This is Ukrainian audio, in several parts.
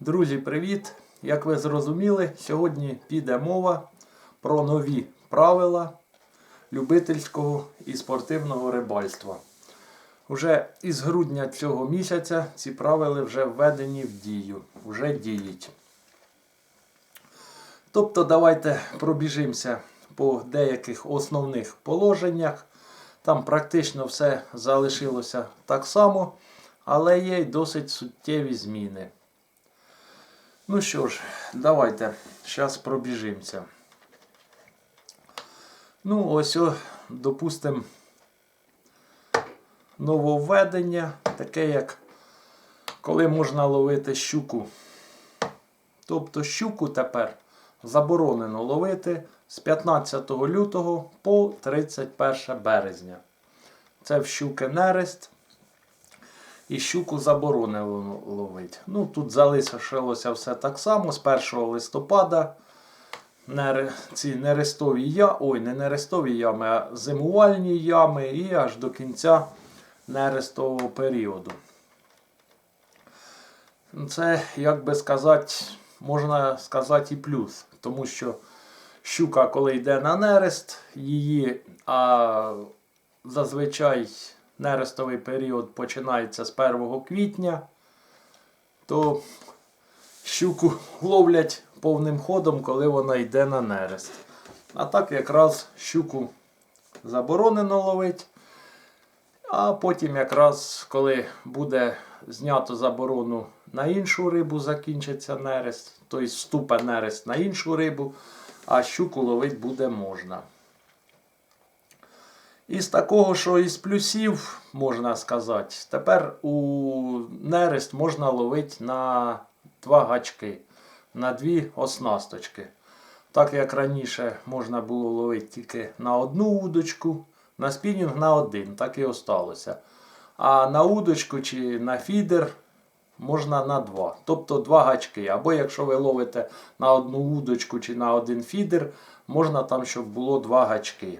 Друзі, привіт! Як ви зрозуміли, сьогодні піде мова про нові правила любительського і спортивного рибальства. Уже із грудня цього місяця ці правила вже введені в дію, вже діють. Тобто давайте пробіжимося по деяких основних положеннях. Там практично все залишилося так само, але є й досить суттєві зміни. Ну що ж, давайте зараз пробіжимося. Ну, ось, допустимо, нововведення, таке як коли можна ловити щуку. Тобто щуку тепер заборонено ловити з 15 лютого по 31 березня. Це в щуки нерест. І щуку заборонено ловити. Ну, тут залишилося все так само з 1 листопада. Ці нерестові я, ой, не нерестові ями, а зимувальні ями і аж до кінця нерестового періоду. Це, як би сказати, можна сказати і плюс, тому що щука, коли йде на нерест, її а, зазвичай нерестовий період починається з 1 квітня, то щуку ловлять повним ходом, коли вона йде на нерест. А так якраз щуку заборонено ловити. А потім, якраз, коли буде знято заборону на іншу рибу, закінчиться нерест, тобто вступе нерест на іншу рибу, а щуку ловити буде можна. Із такого, що із плюсів, можна сказати, тепер у нерест можна ловити на два гачки, на дві оснасточки. Так як раніше можна було ловити тільки на одну удочку, на спінінг на один, так і осталося. А на удочку чи на фідер можна на два. Тобто два гачки. Або якщо ви ловите на одну удочку чи на один фідер, можна там, щоб було два гачки.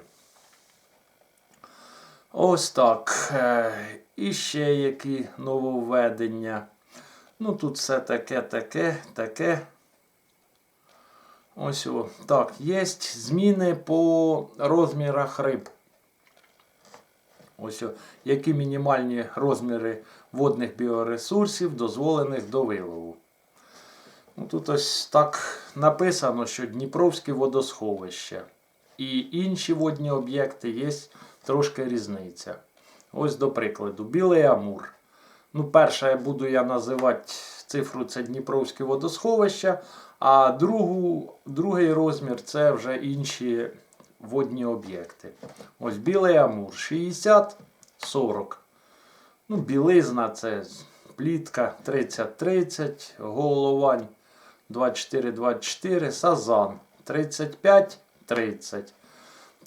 Ось так. Е, І ще які нововведення. Ну, тут все таке, таке, таке. Ось о. Так, є зміни по розмірах риб. Ось о. Які мінімальні розміри водних біоресурсів дозволених до вилову. Ну, тут ось так написано, що Дніпровське водосховище і інші водні об'єкти є трошки різниця. Ось до прикладу, білий амур. Ну, перше буду я називати цифру це Дніпровське водосховище, а другу, другий розмір це вже інші водні об'єкти. Ось білий амур 60, 40. Ну, білизна це плітка 30-30, головань 24-24, сазан 35-30.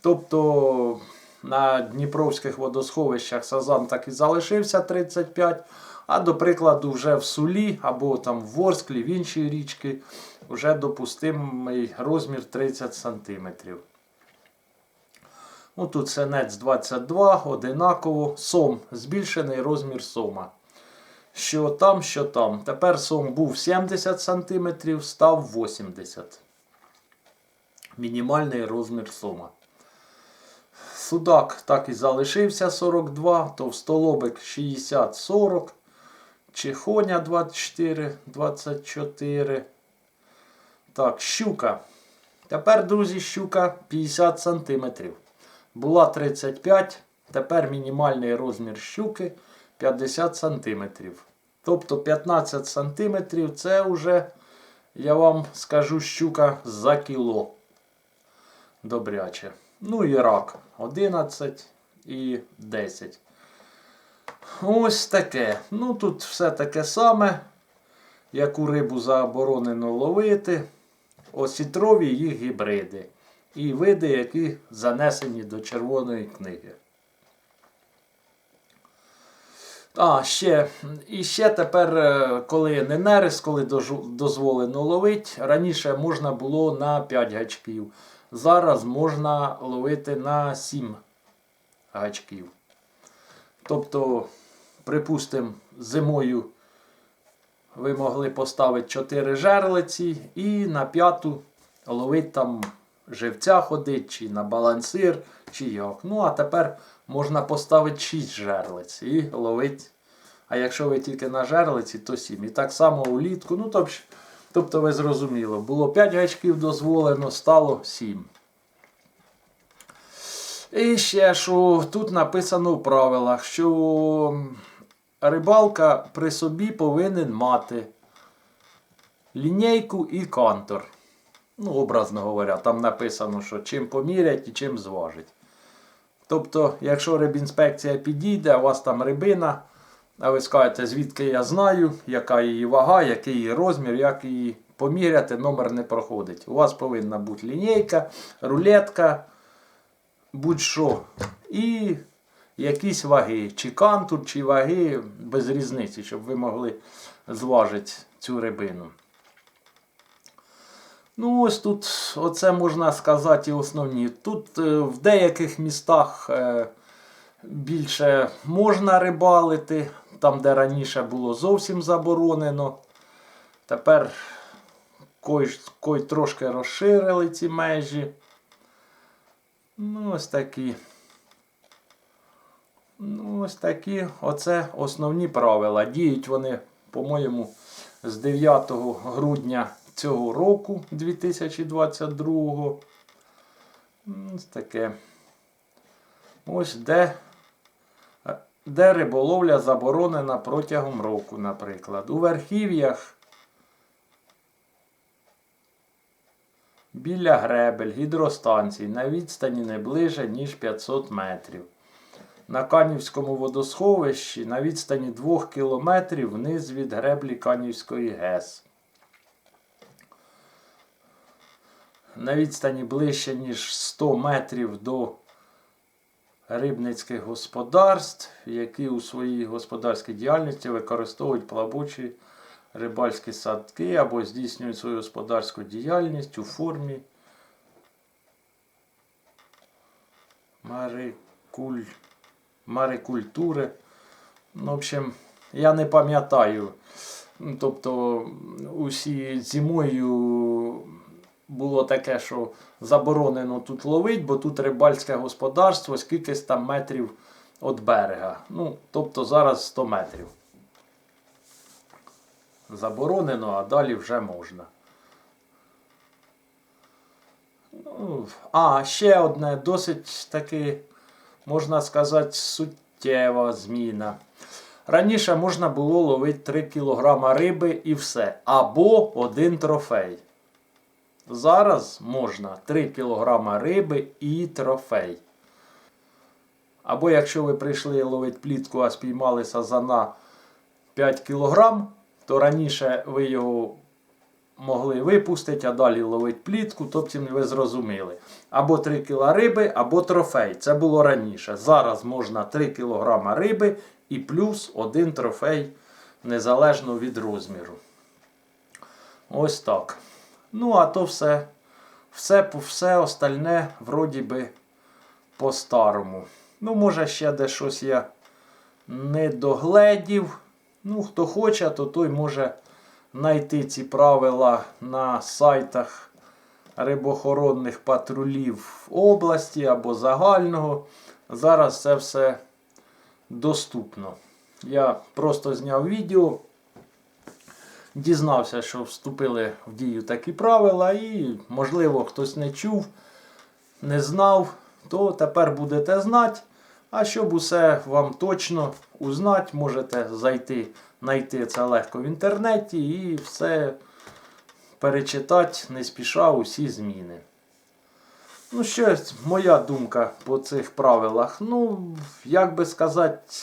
Тобто на Дніпровських водосховищах сазан так і залишився 35, а до прикладу, вже в Сулі або там в Ворсклі, в іншій річці, вже допустимий розмір 30 см. Ну, тут сенець 22, одинаково. Сом, збільшений розмір сома. Що там, що там. Тепер сом був 70 см, став 80 Мінімальний розмір сома. Судак так і залишився 42, товстолобик 60-40, чехоня 24-24. Так, щука. Тепер, друзі, щука 50 см. Була 35, тепер мінімальний розмір щуки 50 см. Тобто 15 см це вже, я вам скажу, щука за кіло. Добряче. Ну і рак 11 і 10. Ось таке. Ну тут все таке саме. Яку рибу заборонено ловити. Осітрові їх гібриди. І види, які занесені до Червоної книги. А, ще, і ще тепер, е, коли не нерест, коли дозволено ловити, раніше можна було на 5 гачків. Зараз можна ловити на 7 гачків. Тобто, припустимо, зимою ви могли поставити 4 жерлиці і на п'яту ловити там живця ходить, чи на балансир, чи як. Ну, а тепер можна поставити 6 жерлиць і ловити. А якщо ви тільки на жерлиці, то 7. І так само улітку. Ну, тобто, тобто ви зрозуміло, було 5 гачків дозволено, стало 7. І ще що тут написано в правилах, що рибалка при собі повинен мати лінійку і кантор. Ну, образно говоря, там написано, що чим помірять і чим зважить. Тобто, якщо рибінспекція підійде, у вас там рибина, а ви скажете, звідки я знаю, яка її вага, який її розмір, як її поміряти, номер не проходить. У вас повинна бути лінійка, рулетка, будь-що. І якісь ваги, чи кантур, чи ваги без різниці, щоб ви могли зважити цю рибину. Ну, ось тут, оце можна сказати, і основні. Тут е, в деяких містах е, більше можна рибалити, там, де раніше було зовсім заборонено. Тепер кой, кой трошки розширили ці межі. Ну, ось такі. Ну, ось такі. Оце основні правила. Діють вони, по-моєму, з 9 грудня цього року 2022. Ось таке. Ось де, де риболовля заборонена протягом року, наприклад. У верхів'ях біля гребель, гідростанцій на відстані не ближе, ніж 500 метрів. На Канівському водосховищі на відстані 2 км вниз від греблі Канівської ГЕС. На відстані ближче, ніж 100 метрів до рибницьких господарств, які у своїй господарській діяльності використовують плавучі рибальські садки або здійснюють свою господарську діяльність у формі марикуль... марикультури. Ну, в общем, я не пам'ятаю. Тобто, усі зимою було таке, що заборонено тут ловити, бо тут рибальське господарство, скількись там метрів від берега. Ну, тобто зараз 100 метрів. Заборонено, а далі вже можна. Ну, а, ще одне досить таки, можна сказати, суттєва зміна. Раніше можна було ловити 3 кг риби і все. Або один трофей. Зараз можна 3 кг риби і трофей. Або якщо ви прийшли ловити плітку, а спіймали сазана 5 кг, то раніше ви його могли випустити, а далі ловити плітку, тобто ви зрозуміли. Або 3 кг риби, або трофей. Це було раніше. Зараз можна 3 кг риби і плюс один трофей незалежно від розміру. Ось так. Ну, а то все. Все все остальне, вроді би, по-старому. Ну, може, ще де щось я не догледів. Ну, хто хоче, то той може знайти ці правила на сайтах рибохоронних патрулів області або загального. Зараз це все доступно. Я просто зняв відео. Дізнався, що вступили в дію такі правила, і, можливо, хтось не чув, не знав, то тепер будете знати. А щоб усе вам точно узнати, можете зайти, знайти це легко в інтернеті і все перечитати, не спіша усі зміни. Ну, що моя думка по цих правилах. Ну, як би сказати,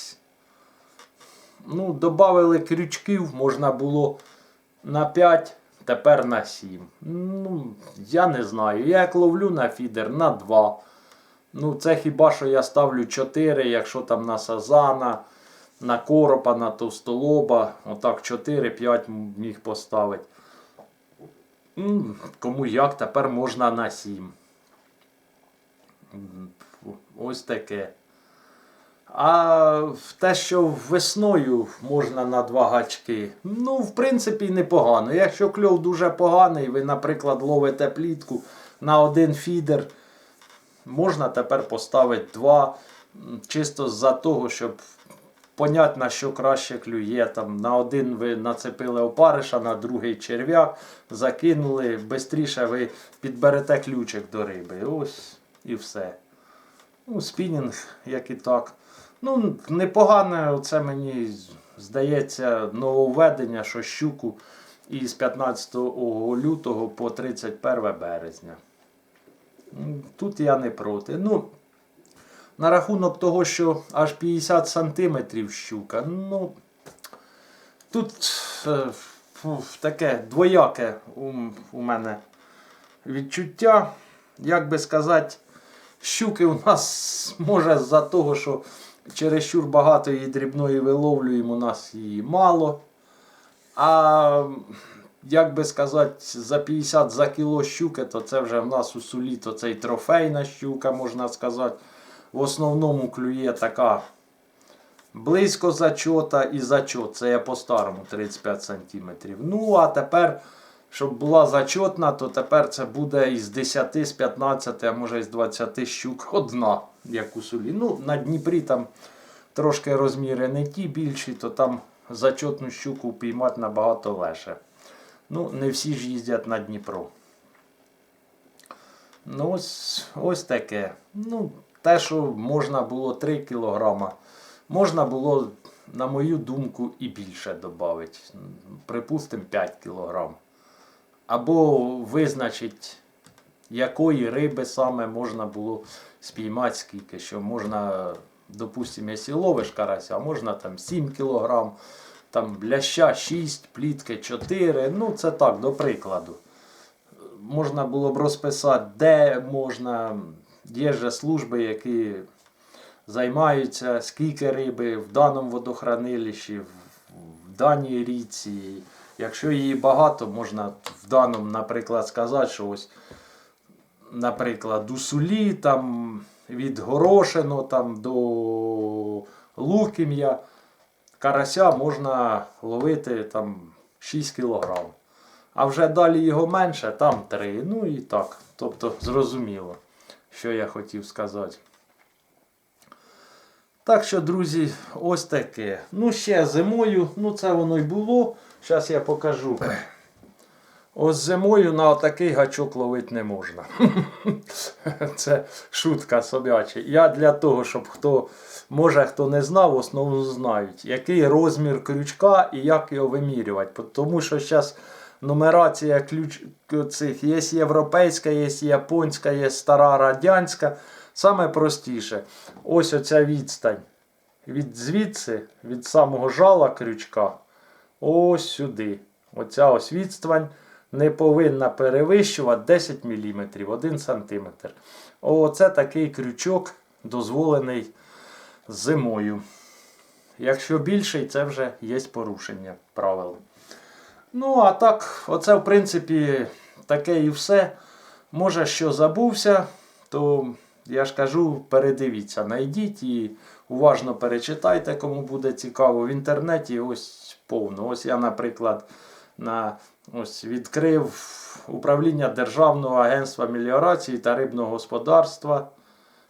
ну, додали крючків, можна було на 5, тепер на 7. Ну, я не знаю. Я як ловлю на фідер на 2. Ну, це хіба що я ставлю 4, якщо там на сазана, на коропа, на товстолоба. Отак 4-5 міг поставити. Кому як, тепер можна на 7. Ось таке. А те, що весною можна на два гачки, ну, в принципі, непогано. Якщо кльов дуже поганий, ви, наприклад, ловите плітку на один фідер, можна тепер поставити два, чисто з-за того, щоб понять, на що краще клює. Там, на один ви нацепили опариша, на другий черв'як, закинули, швидше ви підберете ключик до риби. Ось і все. Ну, спінінг, як і так. Ну, непогане, це мені здається, нововведення, що щуку із 15 лютого по 31 березня. Тут я не проти. Ну, на рахунок того, що аж 50 сантиметрів щука, ну, тут е, фу, таке двояке у, у мене відчуття. Як би сказати, щуки у нас може з-за того, що чересчур багато її дрібної виловлюємо, у нас її мало. А як би сказати, за 50 за кіло щуки, то це вже в нас у сулі, то це трофейна щука, можна сказати. В основному клює така близько зачота і зачот. Це я по-старому 35 см. Ну, а тепер, щоб була зачотна, то тепер це буде із 10, з 15, а може із 20 щук одна, як у сулі. Ну, на Дніпрі там трошки розміри не ті більші, то там зачотну щуку піймати набагато легше. Ну, не всі ж їздять на Дніпро. Ну, ось, ось таке. Ну, те, що можна було 3 кілограма, можна було, на мою думку, і більше додати. Припустимо 5 кілограм. Або визначить, якої риби саме можна було спіймати, скільки, що можна, допустимо, якщо ловиш карася, можна там 7 кілограм, там ляща 6, плітки 4. Ну, це так, до прикладу. Можна було б розписати, де можна. Є же служби, які займаються, скільки риби в даному водохранилищі, в, даній річці. Якщо її багато, можна в даному, наприклад, сказати, що ось, наприклад, сулі там від горошино там, до лукім'я карася можна ловити там 6 кг. А вже далі його менше, там 3. Ну і так. Тобто зрозуміло, що я хотів сказати. Так що, друзі, ось таке. Ну, ще зимою, ну це воно й було. Зараз я покажу. Ось зимою на отакий гачок ловити не можна. Це шутка собяча. Я для того, щоб хто, може хто не знав, в основному знають, який розмір крючка і як його вимірювати. Тому що зараз нумерація ключ цих є європейська, є японська, є стара радянська. Саме простіше. Ось оця відстань. Від звідси, від самого жала крючка, ось сюди. Оця ось відстань не повинна перевищувати 10 мм, 1 см. Оце такий крючок дозволений зимою. Якщо більший, це вже є порушення правил. Ну, а так, оце, в принципі, таке і все. Може, що забувся, то я ж кажу, передивіться, найдіть і уважно перечитайте, кому буде цікаво. В інтернеті ось повно. Ось я, наприклад, на, ось відкрив управління Державного агентства меліорації та рибного господарства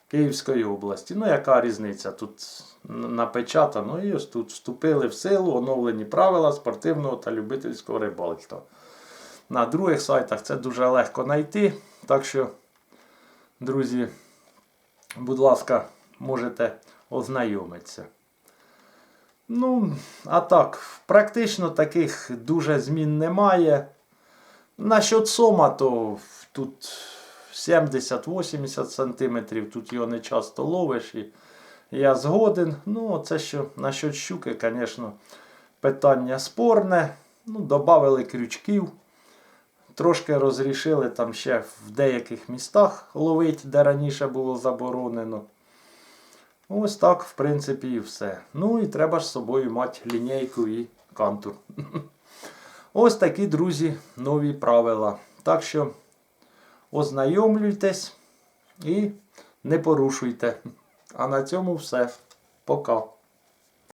Київської області. Ну, яка різниця? Тут напечатано і ось тут вступили в силу оновлені правила спортивного та любительського рибальства. На других сайтах це дуже легко знайти. Так що, друзі, будь ласка, можете ознайомитися. Ну, а так, практично таких дуже змін немає. Насчет сома, то тут 70-80 см, тут його не часто ловиш. І я згоден. Ну, це що насчет щуки, звісно, питання спорне. Ну, Добавили крючків. Трошки розрішили там ще в деяких містах ловити, де раніше було заборонено. Ось так, в принципі, і все. Ну і треба ж з собою мати лінійку і кантур. Ось такі, друзі, нові правила. Так що ознайомлюйтесь і не порушуйте. А на цьому все. Пока.